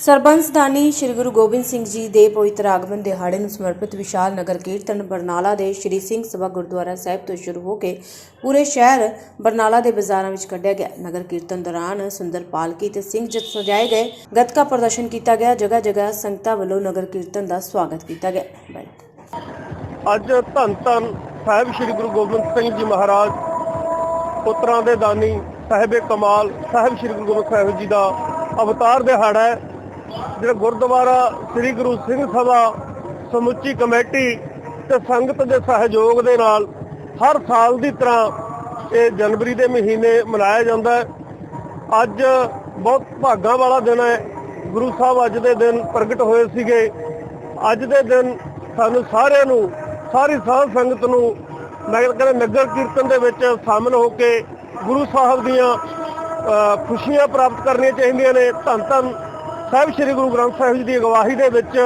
ਸਰਬੰਸ ਦਾਨੀ ਸ੍ਰੀ ਗੁਰੂ ਗੋਬਿੰਦ ਸਿੰਘ ਜੀ ਦੇ ਪਵਿੱਤਰ ਆਗਮਨ ਦਿਹਾੜੇ ਨੂੰ ਸਮਰਪਿਤ ਵਿਸ਼ਾਲ ਨਗਰ ਕੀਰਤਨ ਬਰਨਾਲਾ ਦੇ ਸ੍ਰੀ ਸਿੰਘ ਸਭਾ ਗੁਰਦੁਆਰਾ ਸਾਹਿਬ ਤੋਂ ਸ਼ੁਰੂ ਹੋ ਕੇ ਪੂਰੇ ਸ਼ਹਿਰ ਬਰਨਾਲਾ ਦੇ ਬਾਜ਼ਾਰਾਂ ਵਿੱਚ ਕੱਢਿਆ ਗਿਆ। ਨਗਰ ਕੀਰਤਨ ਦੌਰਾਨ ਸੁੰਦਰ ਪਾਲਕੀ ਤੇ ਸਿੰਘ ਜਤ ਸਜਾਏ ਗਏ। ਗੱਤਕਾ ਪ੍ਰਦਰਸ਼ਨ ਕੀਤਾ ਗਿਆ। ਜਗ੍ਹਾ ਜਗ੍ਹਾ ਸੰਗਤਾਂ ਵੱਲੋਂ ਨਗਰ ਕੀਰਤਨ ਦਾ ਸਵਾਗਤ ਕੀਤਾ ਗਿਆ। ਅੱਜ ਧੰਨ ਧੰਨ ਸਾਹਿਬ ਸ੍ਰੀ ਗੁਰੂ ਗੋਬਿੰਦ ਸਿੰਘ ਜੀ ਮਹਾਰਾਜ, ਪੁੱਤਰਾਂ ਦੇ ਦਾਨੀ ਸਾਹਿਬੇ ਕਮਾਲ, ਸਾਹਿਬ ਸ੍ਰੀ ਗੁਰੂ ਗੋਬਿੰਦ ਸਾਹਿਬ ਜੀ ਦਾ ਅਵਤਾਰ ਦਿਹਾੜਾ ਹੈ। ਜਿਹੜਾ ਗੁਰਦੁਆਰਾ ਸ੍ਰੀ ਗੁਰੂ ਸਿੰਘ ਸਭਾ ਸਮੁੱਚੀ ਕਮੇਟੀ ਤੇ ਸੰਗਤ ਦੇ ਸਹਿਯੋਗ ਦੇ ਨਾਲ ਹਰ ਸਾਲ ਦੀ ਤਰ੍ਹਾਂ ਇਹ ਜਨਵਰੀ ਦੇ ਮਹੀਨੇ ਮਨਾਇਆ ਜਾਂਦਾ ਹੈ। ਅੱਜ ਬਹੁਤ ਭਾਗਾਂ ਵਾਲਾ ਦਿਨ ਹੈ। ਗੁਰੂ ਸਾਹਿਬ ਅੱਜ ਦੇ ਦਿਨ ਪ੍ਰਗਟ ਹੋਏ ਸੀਗੇ। ਅੱਜ ਦੇ ਦਿਨ ਸਾਨੂੰ ਸਾਰਿਆਂ ਨੂੰ, ਸਾਰੀ ਸਾਧ ਸੰਗਤ ਨੂੰ ਨਗਰ ਕਹਿੰਦੇ ਨਗਰ ਕੀਰਤਨ ਦੇ ਵਿੱਚ ਸ਼ਾਮਲ ਹੋ ਕੇ ਗੁਰੂ ਸਾਹਿਬ ਦੀਆਂ ਖੁਸ਼ੀਆਂ ਪ੍ਰਾਪਤ ਕਰਨੀਆਂ ਚਾਹੀਦੀਆਂ ਨੇ। ਧੰਨ ਧੰਨ ਸਾਹਿਬ ਸ੍ਰੀ ਗੁਰੂ ਗ੍ਰੰਥ ਸਾਹਿਬ ਜੀ ਦੀ ਅਗਵਾਈ ਦੇ ਵਿੱਚ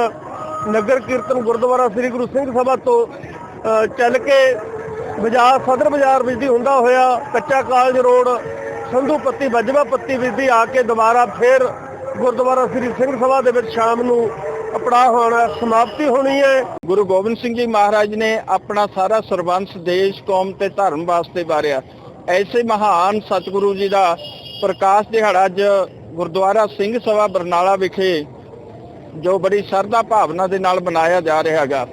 ਨਗਰ ਕੀਰਤਨ ਗੁਰਦੁਆਰਾ ਸ੍ਰੀ ਗੁਰੂ ਸਿੰਘ ਸਭਾ ਤੋਂ ਅ, ਚੱਲ ਕੇ ਬਾਜ਼ਾਰ ਸਦਰ ਬਾਜ਼ਾਰ ਵਿੱਚ ਹੁੰਦਾ ਹੋਇਆ ਕੱਚਾ ਕਾਲਜ ਰੋਡ ਸੰਧੂ ਪੱਤੀ ਬੱਜਵਾ ਪੱਤੀ ਵਿਜਦੀ ਆ ਕੇ ਦੁਬਾਰਾ ਫੇਰ ਗੁਰਦੁਆਰਾ ਸ੍ਰੀ ਸਿੰਘ ਸਭਾ ਦੇ ਵਿੱਚ ਸ਼ਾਮ ਨੂੰ ਅਪੜਾ ਹੋਣਾ ਸਮਾਪਤੀ ਹੋਣੀ ਹੈ। ਗੁਰੂ ਗੋਬਿੰਦ ਸਿੰਘ ਜੀ ਮਹਾਰਾਜ ਨੇ ਆਪਣਾ ਸਾਰਾ ਸਰਬੰਸ ਦੇਸ਼ ਕੌਮ ਤੇ ਧਰਮ ਵਾਸਤੇ ਵਾਰਿਆ। ਐਸੇ ਮਹਾਨ ਸਤਿਗੁਰੂ ਜੀ ਦਾ ਪ੍ਰਕਾਸ਼ ਦਿਹਾੜਾ ਅੱਜ ਗੁਰਦੁਆਰਾ ਸਿੰਘ ਸਭਾ ਬਰਨਾਲਾ ਵਿਖੇ ਜੋ ਬੜੀ ਸ਼ਰਧਾ ਭਾਵਨਾ ਦੇ ਨਾਲ ਮਨਾਇਆ ਜਾ ਰਿਹਾ ਹੈਗਾ।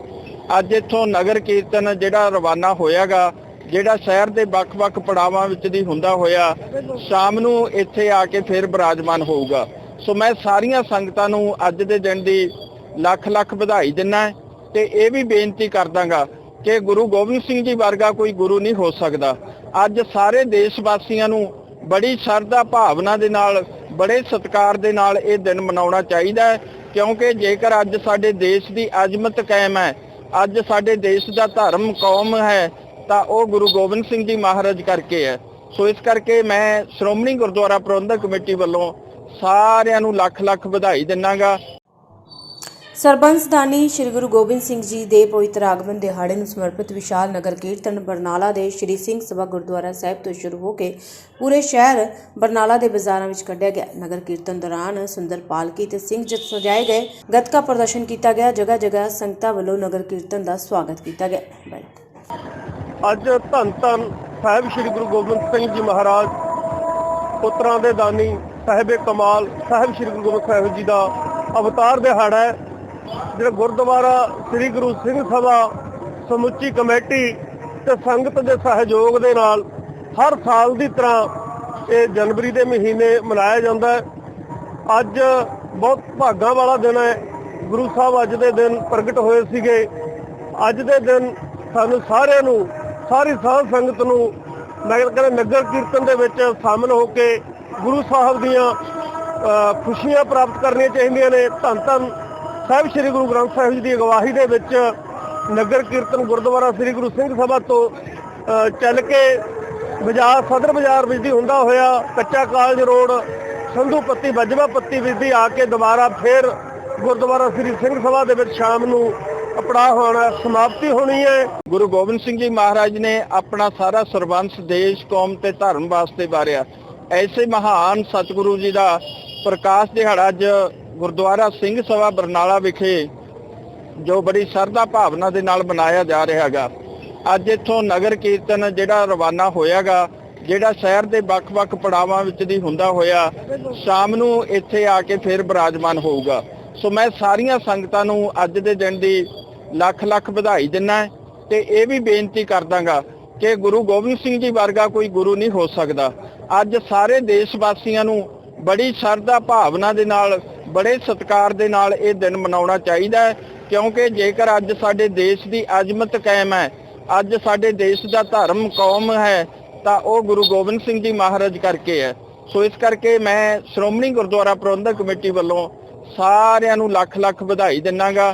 ਅੱਜ ਇੱਥੋਂ ਨਗਰ ਕੀਰਤਨ ਜਿਹੜਾ ਰਵਾਨਾ ਹੋਇਆਗਾ, ਜਿਹੜਾ ਸ਼ਹਿਰ ਦੇ ਵੱਖ-ਵੱਖ ਪੜਾਵਾਂ ਵਿੱਚ ਦੀ ਹੁੰਦਾ ਹੋਇਆ, ਸ਼ਾਮ ਨੂੰ ਇੱਥੇ ਆ ਕੇ ਫਿਰ ਬਰਾਜਮਾਨ ਹੋਊਗਾ। ਸੋ ਮੈਂ ਸਾਰੀਆਂ ਸੰਗਤਾਂ ਨੂੰ ਅੱਜ ਦੇ ਦਿਨ ਦੀ ਲੱਖ ਲੱਖ ਵਧਾਈ ਦਿੰਨਾ ਤੇ ਇਹ ਵੀ ਬੇਨਤੀ ਕਰਦਾਗਾ ਕਿ ਗੁਰੂ ਗੋਬਿੰਦ ਸਿੰਘ ਜੀ ਵਰਗਾ ਕੋਈ ਗੁਰੂ ਨਹੀਂ ਹੋ ਸਕਦਾ। ਅੱਜ ਸਾਰੇ ਦੇਸ਼ ਵਾਸੀਆਂ ਨੂੰ ਬੜੀ ਸ਼ਰਧਾ ਭਾਵਨਾ ਦੇ ਨਾਲ ਬੜੇ ਸਤਿਕਾਰ ਦੇ ਨਾਲ ਇਹ ਦਿਨ ਮਨਾਉਣਾ ਚਾਹੀਦਾ ਹੈ, ਕਿਉਂਕਿ ਜੇਕਰ ਅੱਜ ਸਾਡੇ ਦੇਸ਼ ਦੀ ਅਜ਼ਮਤ ਕਾਇਮ ਹੈ, ਅੱਜ ਸਾਡੇ ਦੇਸ਼ ਦਾ ਧਰਮ ਕੌਮ ਹੈ, ਤਾਂ ਉਹ ਗੁਰੂ ਗੋਬਿੰਦ ਸਿੰਘ ਜੀ ਮਹਾਰਾਜ ਕਰਕੇ ਹੈ। ਸੋ ਇਸ ਕਰਕੇ ਮੈਂ ਸ਼੍ਰੋਮਣੀ ਗੁਰਦੁਆਰਾ ਪ੍ਰਬੰਧਕ ਕਮੇਟੀ ਵੱਲੋਂ ਸਾਰਿਆਂ ਨੂੰ ਲੱਖ ਲੱਖ ਵਧਾਈ ਦਿੰਨਾਗਾ। ਸਰਬੰਸ ਦਾਨੀ ਸ੍ਰੀ ਗੁਰੂ ਗੋਬਿੰਦ ਸਿੰਘ ਜੀ ਦੇ ਪਵਿੱਤਰ ਆਗਮਨ ਦਿਹਾੜੇ ਨੂੰ ਸਮਰਪਿਤ ਵਿਸ਼ਾਲ ਨਗਰ ਕੀਰਤਨ ਬਰਨਾਲਾ ਦੇ ਸ੍ਰੀ ਸਿੰਘ ਸਭਾ ਗੁਰਦੁਆਰਾ ਸਾਹਿਬ ਤੋਂ ਸ਼ੁਰੂ ਹੋ ਕੇ ਪੂਰੇ ਸ਼ਹਿਰ ਬਰਨਾਲਾ ਦੇ ਬਾਜ਼ਾਰਾਂ ਵਿੱਚ ਕੱਢਿਆ ਗਿਆ। ਨਗਰ ਕੀਰਤਨ ਦੌਰਾਨ ਸੁੰਦਰ ਪਾਲਕੀ ਤੇ ਸਿੰਘ ਜਤ ਸਜਾਏ ਗਏ। ਗੱਤਕਾ ਪ੍ਰਦਰਸ਼ਨ ਕੀਤਾ ਗਿਆ। ਜਗ੍ਹਾ ਜਗ੍ਹਾ ਸੰਗਤਾਂ ਵੱਲੋਂ ਨਗਰ ਕੀਰਤਨ ਦਾ ਸਵਾਗਤ ਕੀਤਾ ਗਿਆ। ਅੱਜ ਧੰਨ ਧੰਨ ਸਾਹਿਬ ਸ੍ਰੀ ਗੁਰੂ ਗੋਬਿੰਦ ਸਿੰਘ ਜੀ ਮਹਾਰਾਜ, ਪੁੱਤਰਾਂ ਦੇ ਦਾਨੀ ਸਾਹਿਬੇ ਕਮਾਲ, ਸਾਹਿਬ ਸ੍ਰੀ ਗੁਰੂ ਗੋਬਿੰਦ ਸਾਹਿਬ ਜੀ ਦਾ ਅਵਤਾਰ ਦਿਹਾੜਾ ਹੈ। ਜਿਹੜਾ ਗੁਰਦੁਆਰਾ ਸ੍ਰੀ ਗੁਰੂ ਸਿੰਘ ਸਭਾ ਸਮੁੱਚੀ ਕਮੇਟੀ ਤੇ ਸੰਗਤ ਦੇ ਸਹਿਯੋਗ ਦੇ ਨਾਲ ਹਰ ਸਾਲ ਦੀ ਤਰ੍ਹਾਂ ਇਹ ਜਨਵਰੀ ਦੇ ਮਹੀਨੇ ਮਨਾਇਆ ਜਾਂਦਾ ਹੈ। ਅੱਜ ਬਹੁਤ ਭਾਗਾਂ ਵਾਲਾ ਦਿਨ ਹੈ। ਗੁਰੂ ਸਾਹਿਬ ਅੱਜ ਦੇ ਦਿਨ ਪ੍ਰਗਟ ਹੋਏ ਸੀਗੇ। ਅੱਜ ਦੇ ਦਿਨ ਸਾਨੂੰ ਸਾਰਿਆਂ ਨੂੰ, ਸਾਰੀ ਸਾਧ ਸੰਗਤ ਨੂੰ ਨਗਰ ਕਹਿੰਦੇ ਨਗਰ ਕੀਰਤਨ ਦੇ ਵਿੱਚ ਸ਼ਾਮਲ ਹੋ ਕੇ ਗੁਰੂ ਸਾਹਿਬ ਦੀਆਂ ਖੁਸ਼ੀਆਂ ਪ੍ਰਾਪਤ ਕਰਨੀਆਂ ਚਾਹੀਦੀਆਂ ਨੇ। ਧੰਨ ਧੰਨ ਸਾਹਿਬ ਸ੍ਰੀ ਗੁਰੂ ਗ੍ਰੰਥ ਸਾਹਿਬ ਜੀ ਦੀ ਅਗਵਾਈ ਦੇ ਵਿੱਚ ਨਗਰ ਕੀਰਤਨ ਗੁਰਦੁਆਰਾ ਸ੍ਰੀ ਗੁਰੂ ਸਿੰਘ ਸਭਾ ਤੋਂ ਅ, ਚੱਲ ਕੇ ਬਾਜ਼ਾਰ ਸਦਰ ਬਾਜ਼ਾਰ ਵਿੱਚ ਦੀ ਹੁੰਦਾ ਹੋਇਆ ਕੱਚਾ ਕਾਲਜ ਰੋਡ ਸੰਧੂ ਪੱਤੀ ਬੱਜਵਾ ਪੱਤੀ ਵਿੱਚ ਦੀ ਆ ਕੇ ਦੁਬਾਰਾ ਫਿਰ ਗੁਰਦੁਆਰਾ ਸ੍ਰੀ ਸਿੰਘ ਸਭਾ ਦੇ ਵਿੱਚ ਸ਼ਾਮ ਨੂੰ ਅਪੜਾ ਹੋਣਾ ਸਮਾਪਤੀ ਹੋਣੀ ਹੈ। ਗੁਰੂ ਗੋਬਿੰਦ ਸਿੰਘ ਜੀ ਮਹਾਰਾਜ ਨੇ ਆਪਣਾ ਸਾਰਾ ਸਰਬੰਸ ਦੇਸ਼ ਕੌਮ ਤੇ ਧਰਮ ਵਾਸਤੇ ਵਾਰਿਆ। ਐਸੇ ਮਹਾਨ ਸਤਿਗੁਰੂ ਜੀ ਦਾ ਪ੍ਰਕਾਸ਼ ਦਿਹਾੜਾ ਅੱਜ ਗੁਰਦੁਆਰਾ ਸਿੰਘ ਸਭਾ ਬਰਨਾਲਾ ਵਿਖੇ ਜੋ ਬੜੀ ਸ਼ਰਧਾ ਭਾਵਨਾ ਦੇ ਨਾਲ ਮਨਾਇਆ ਜਾ ਰਿਹਾ ਹੈਗਾ। ਅੱਜ ਇੱਥੋਂ ਨਗਰ ਕੀਰਤਨ ਜਿਹੜਾ ਰਵਾਨਾ ਹੋਇਆਗਾ, ਜਿਹੜਾ ਸ਼ਹਿਰ ਦੇ ਵੱਖ-ਵੱਖ ਪੜਾਵਾਂ ਵਿੱਚ ਦੀ ਹੁੰਦਾ ਹੋਇਆ, ਸ਼ਾਮ ਨੂੰ ਇੱਥੇ ਆ ਕੇ ਫਿਰ ਬਿਰਾਜਮਾਨ ਹੋਊਗਾ। ਸੋ ਮੈਂ ਸਾਰੀਆਂ ਸੰਗਤਾਂ ਨੂੰ ਅੱਜ ਦੇ ਦਿਨ ਦੀ ਲੱਖ ਲੱਖ ਵਧਾਈ ਦਿੰਨਾ ਤੇ ਇਹ ਵੀ ਬੇਨਤੀ ਕਰਦਾਗਾ ਕਿ ਗੁਰੂ ਗੋਬਿੰਦ ਸਿੰਘ ਜੀ ਵਰਗਾ ਕੋਈ ਗੁਰੂ ਨਹੀਂ ਹੋ ਸਕਦਾ। ਅੱਜ ਸਾਰੇ ਦੇਸ਼ ਵਾਸੀਆਂ ਨੂੰ ਬੜੀ ਸ਼ਰਧਾ ਭਾਵਨਾ ਦੇ ਨਾਲ, ਬੜੇ ਸਤਿਕਾਰ ਦੇ ਨਾਲ ਇਹ ਦਿਨ ਮਨਾਉਣਾ ਚਾਹੀਦਾ ਹੈ, ਕਿਉਂਕਿ ਜੇਕਰ ਅੱਜ ਸਾਡੇ ਦੇਸ਼ ਦੀ ਅਜ਼ਮਤ ਕਾਇਮ ਹੈ, ਅੱਜ ਸਾਡੇ ਦੇਸ਼ ਦਾ ਧਰਮ ਕੌਮ ਹੈ, ਤਾਂ ਉਹ ਗੁਰੂ ਗੋਬਿੰਦ ਸਿੰਘ ਜੀ ਮਹਾਰਾਜ ਕਰਕੇ ਹੈ। ਸੋ ਇਸ ਕਰਕੇ ਮੈਂ ਸ਼੍ਰੋਮਣੀ ਗੁਰਦੁਆਰਾ ਪ੍ਰਬੰਧਕ ਕਮੇਟੀ ਵੱਲੋਂ ਸਾਰਿਆਂ ਨੂੰ ਲੱਖ ਲੱਖ ਵਧਾਈ ਦਿੰਨਾਗਾ।